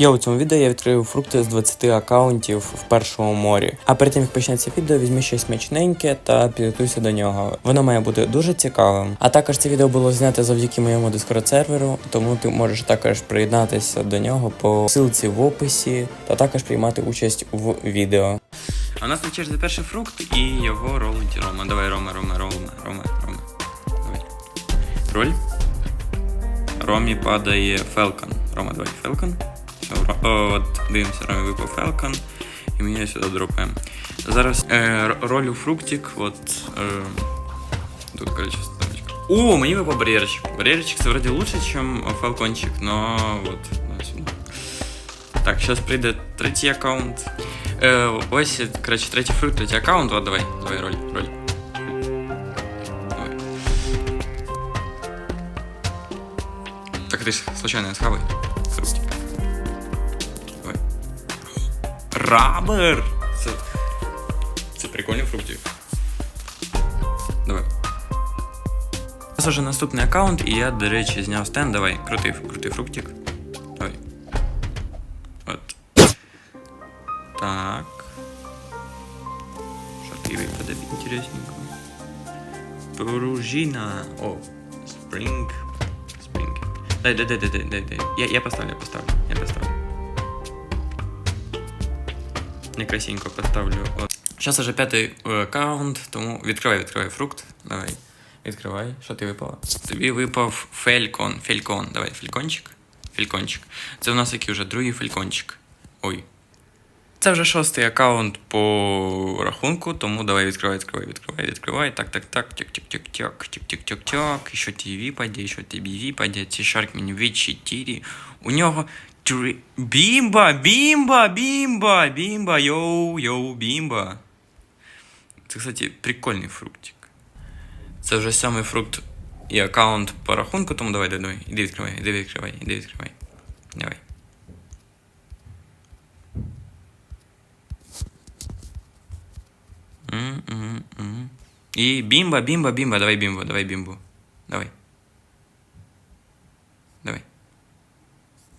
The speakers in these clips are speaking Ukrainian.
Я у цьому відео я відкрив фрукти з 20 акаунтів в першому морі. А перед тим як почнеться відео, візьми щось смачненьке та підготуйся до нього. Воно має бути дуже цікавим. А також це відео було знято завдяки моєму дискорд серверу, тому ти можеш також приєднатися до нього по ссылці в описі та також приймати участь в відео. А у нас на черзі перший фрукт і його ролить Рома. Давай, Рома, Рома, Рома, Рома, Рома. Давай. Роль. Ромі падає Фелкон. Рома, давай Фелкон. Все, Ро- о, от дивимося, Ромі випав Фелкон. І ми її сюди дропаємо. Зараз е, р- ролю фруктик, от. Е, тут, короче, ставочка. О, мені випав бар'єрчик. Бар'єрчик це вроде лучше, ніж фелкончик, но вот, на сюди. Так, зараз прийде третій аккаунт. Е, ось, короче, третій фрукт, третій аккаунт. Вот, давай, давай, роль, роль. Давай. Так ты ж случайно схавай. Рабер! Це, це прикольний фруктик. Давай. У нас уже наступний аккаунт, і я, до речі, зняв стенд. Давай, крутий, крутий фруктик. Давай. От. Так. Що ти випаде інтересненько? Пружина. О, спринг. Спринг. Дай, дай, дай, дай, дай, дай, дай. Я, я поставлю, я поставлю, я поставлю. Некрасенько поставлю. От. Зараз уже п'ятий е, аккаунт, тому відкривай, відкривай фрукт. Давай. Відкривай. Що ти випало? Тобі випав фелькон. Фелькон. Давай, фелькончик. Фелькончик. Це у нас який вже другий фелькончик. Ой. Це вже шостий аккаунт по рахунку, тому давай відкривай, відкривай, відкривай, відкривай. Так, так, так, тік тік тік тік тік тік тік тік Що ті випаде, що тобі випаде. Ці шарк мені від 4. У нього три... Бімба, бімба, бімба, бімба, йоу, йоу, бімба. Це, кстати, прикольний фруктик. Це вже сьомий фрукт і аккаунт по рахунку, тому давай, давай, давай. Іди відкривай, іди відкривай, іди відкривай. Давай. М-м-м. І бімба, бімба, бімба, давай бімбу, давай бімбу. Давай. Давай.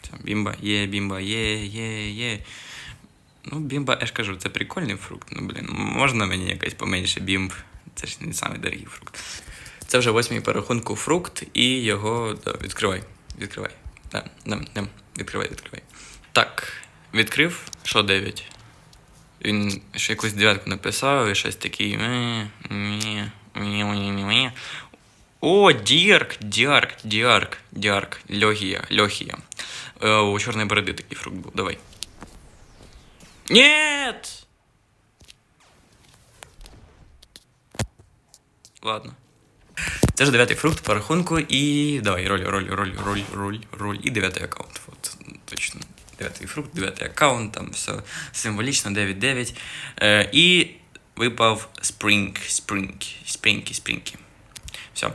Все, бімба, є, бімба, є, є, є. Ну, бімба, я ж кажу, це прикольний фрукт. Ну, блін, можна мені якось поменше бімб. Це ж не самий дорогий фрукт. Це вже восьмий по рахунку фрукт, і його да, відкривай. Відкривай. Да, да, да. Відкривай, відкривай. Так, відкрив, що 9. Він ще якусь дев'ятку написав і щось такий. «Е, ні, ні, ні, ні, ні». О, Дірк, Діарк, Діарк, Діарк, Льохія, Льохія. Е, у чорної бороди такий фрукт був. Давай. Нет! Ладно. Це ж дев'ятий фрукт по рахунку і. Давай, роль, роль, роль, роль, роль, роль. І дев'ятий аккаунт. От, точно. Дев'ятий фрукт, дев'ятий аккаунт, там все символічно 9-9. Е, і випав Spring, Spring, Спрінкі, Спрінкі. Все.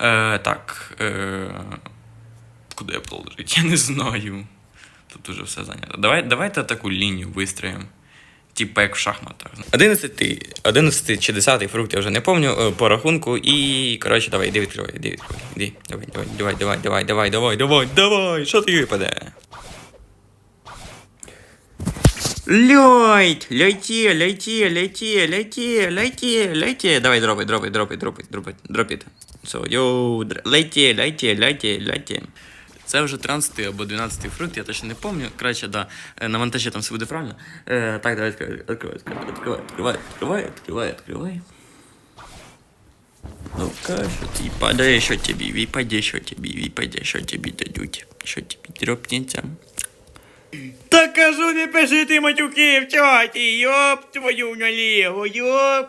Е, так. Е, куди я положить? Я не знаю. Тут уже все зайнято. Давай, давайте таку лінію вистроїмо. Типа як в шахматах. 11, 11 чи 10 фрукт, я вже не пам'ятаю, по рахунку. І, коротше, давай, іди відкривай, іди відкривай. Іди, давай, давай, давай, давай, давай, давай, давай, давай, що ти випаде? Льоть, льоті, льоті, льоті, льоті, льоті, льоті. Давай, дропай, дропай, дропай, дропай, дропай. Все, йоу, льоті, льоті, льоті, льоті. Це вже 13 або 12 фрукт, я точно не пам'ятаю. Краще, да. Е, На монтажі там все буде правильно. Е, так, давай відкривай, відкривай, відкривай, відкривай, відкривай, відкривай, відкривай. Ну-ка, що ти падає, що тобі випаде, що тобі випаде, що тобі дадуть, що тобі дропнеться. Та кажу, не пиши ти матюки в чаті, йоп твою наліво, йоп.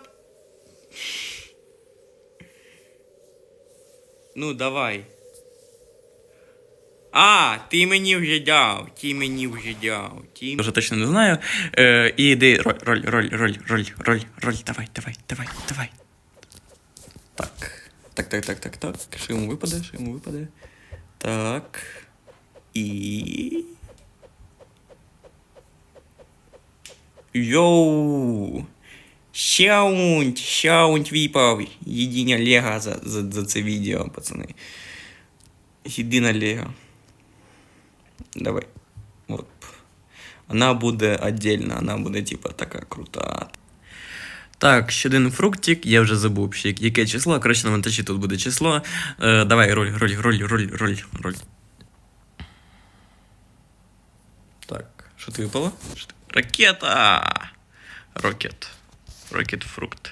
Ну, давай. А, ти мені вже дав, ти мені вже дав. Ти... Вже точно не знаю. Е, і йди, роль, роль, роль, роль, роль, роль, роль, давай, давай, давай, давай. Так. Так, так, так, так, так. Що йому випаде, що йому випаде. Так. І. Йоу! Щаунт, щаунт випав. Єдиня Лего за, за, за це відео, пацани. Єдина Лего. Давай. Оп. Вона буде віддільна, вона буде, типа, така крута. Так, ще один фруктик, я вже забув, ще яке число. Коротше, на монтажі тут буде число. Е, давай, роль, роль, роль, роль, роль, роль. Так, що ти випало? Ракета! Рокет. Рокет фрукт.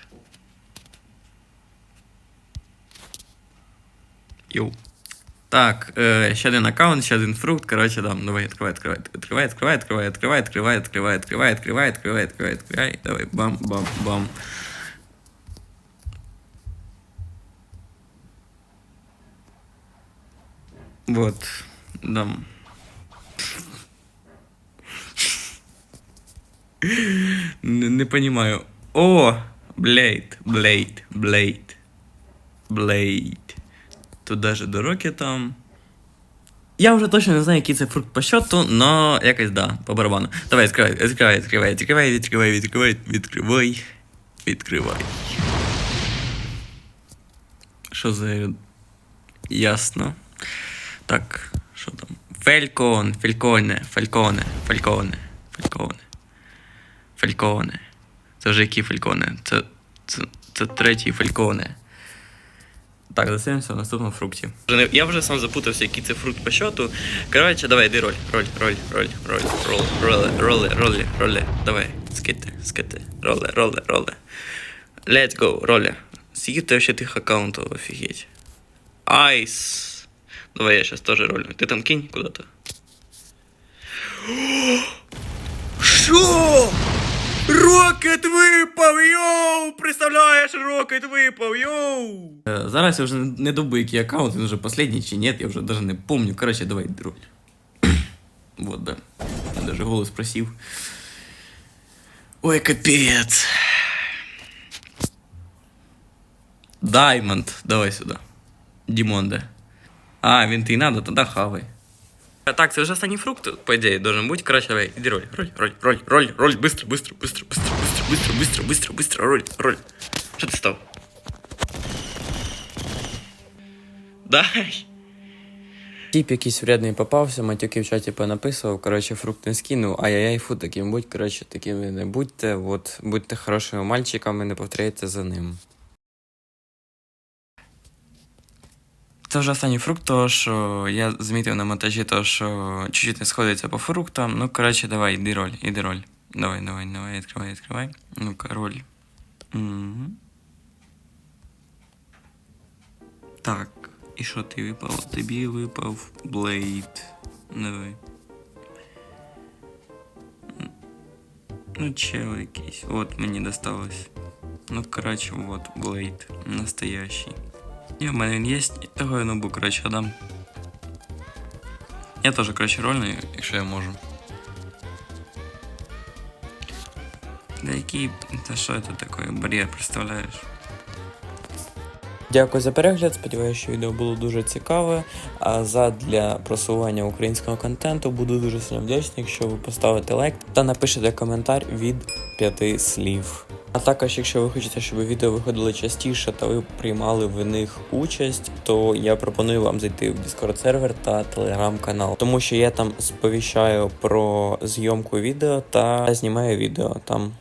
Йоу. Так, е, ще один аккаунт, ще один фрукт. Коротше, там, давай, відкривай, відкривай, відкривай, відкривай, відкривай, відкривай, відкривай, відкривай, відкривай, відкривай, відкривай, відкривай, відкривай. Давай, бам, бам, бам. Вот, дам. Не, не понимаю. О, Блейд, Блейд, Блейд, Блейд. Тут даже дороги там. Я вже точно не знаю, який це фрукт по счету, но якось да, по барабану. Давай, відкривай, відкривай, відкривай, відкривай, відкривай, відкривай, відкривай, відкривай. Що за. Ясно. Так, що там? Фелькон, фельконе, фельконе, фельконе, фельконе. Фельконе. Це вже які фельконе? Це, це, це третій фельконе. Так, застаємося в наступному фрукті. Я вже сам запутався, який це фрукт по счету. Коротше, давай, йди роль, роль, роль, роль, роль, роль, роли, роли, роли, роли. Давай, скити, скити, роли, роли, роли. Let's go, роли. Скільки тебе ще тих аккаунтів, офігеть. Айс. Давай я сейчас тоже роль. Ты там кинь куда-то. Що? Рокет випав, йоу! Представляєш, рокет випав, йоу! Е, Зараз я вже не добу, який аккаунт, він вже последній чи ні, я вже даже не помню. Короче, давай роль. вот, да. Я даже голос просив. Ой, капец. Даймонд, давай сюда. Димон, да. А, винты надо, тогда хавай. А, Так, це вже останній фрукт, по ідеї, должен бути. Короче, давай, іди роль, роль, роль, роль, роль, роль, быстро, быстро, быстро, быстро, быстро, быстро, быстро, быстро, быстро, роль, роль. Що ти став? Дай. Тіп якийсь вредний попався, матюки в чаті понаписував, коротше, фрукт не скинув, ай-яй-яй, фу, таким будь, коротше, такими не будьте, от, будьте хорошими мальчиками, не повторяйте за ним. Це вже останній фрукт, того що я замітив на монтажі, того, що чуть-чуть не сходиться по фруктам. Ну, коротше, давай, іди роль, іди роль. Давай, давай, давай, відкривай, відкривай. Ну-ка, роль. Угу. Так, і що ти випав? Тобі випав Блейд. Давай. Ну, чел якийсь. От мені досталось. Ну, коротше, вот, Блейд. Настоящий. І в мене він є, і того я нобу, коротше, дам. Я теж, коротше, рольний, якщо я можу. Да який. Та що це таке? Бар'єр представляєш? Дякую за перегляд. Сподіваюся, що відео було дуже цікаве. А задля просування українського контенту буду дуже сильно вдячний, якщо ви поставите лайк та напишете коментар від п'яти слів. А також, якщо ви хочете, щоб відео виходили частіше та ви приймали в них участь, то я пропоную вам зайти в Discord сервер та телеграм-канал, тому що я там сповіщаю про зйомку відео та знімаю відео там.